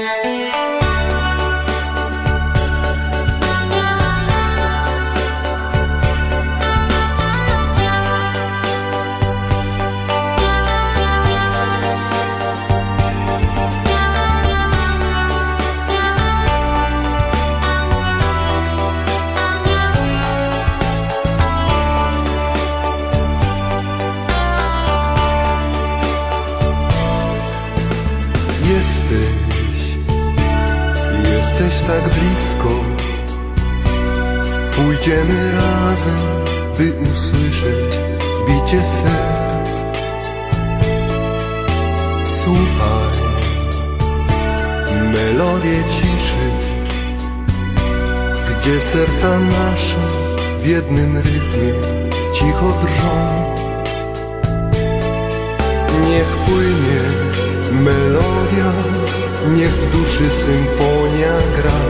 Jesteś, jesteś tak blisko. Pójdziemy razem, by usłyszeć bicie serc. Słuchaj, melodię ciszy Gdzie serca nasze w jednym rytmie cicho drżą. Niech płynie melodia, niech w duszy symfonia gra.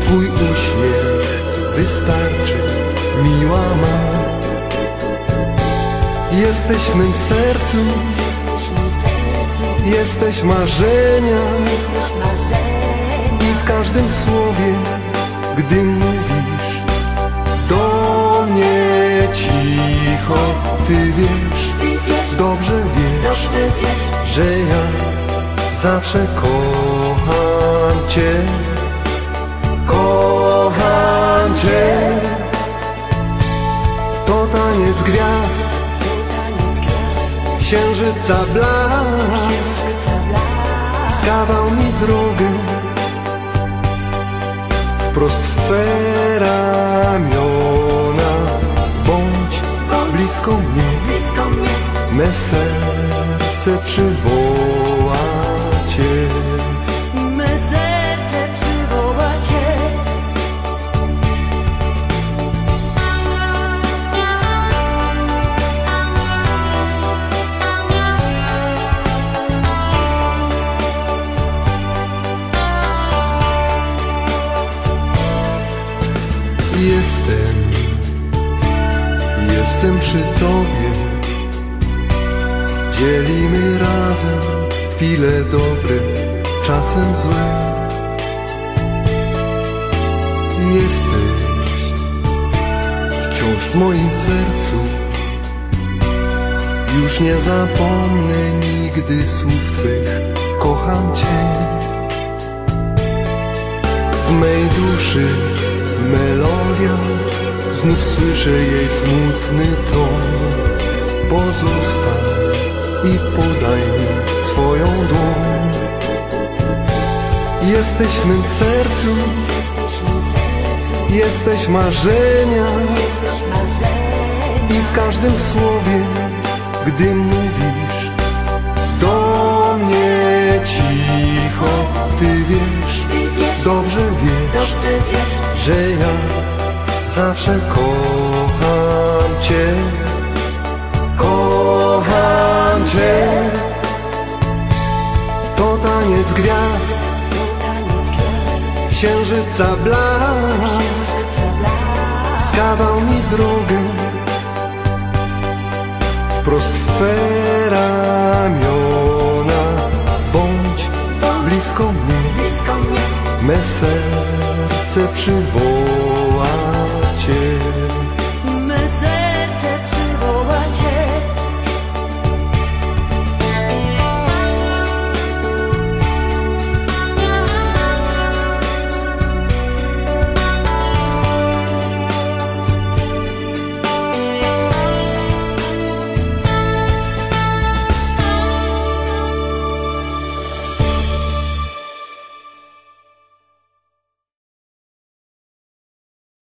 Twój uśmiech wystarczy, miła ma. Jesteś w mym sercu, jesteś marzenia. I w każdym słowie, gdy mówisz do mnie cicho, ty wiesz, dobrze wiesz, że ja zawsze kocham Cię, kocham Cię. To taniec gwiazd, księżyca blask, wskazał mi drogę wprost w Twe ramiona. Bądź blisko mnie, me serce przywoła Jestem, jestem przy Tobie. Dzielimy razem chwile dobre, czasem złe. Jesteś wciąż w moim sercu. Już nie zapomnę nigdy słów Twych. Kocham Cię. W mej duszy Znów słyszę jej smutny ton. Pozostań i podaj mi swoją dłoń. Jesteś w mym sercu, jesteś marzenia. I w każdym słowie, gdy mówisz zawsze kocham Cię, kocham Cię. To taniec gwiazd, księżyca blask, wskazał mi drogę. Wprost w Twe ramiona. Bądź blisko mnie, me serce przywoła.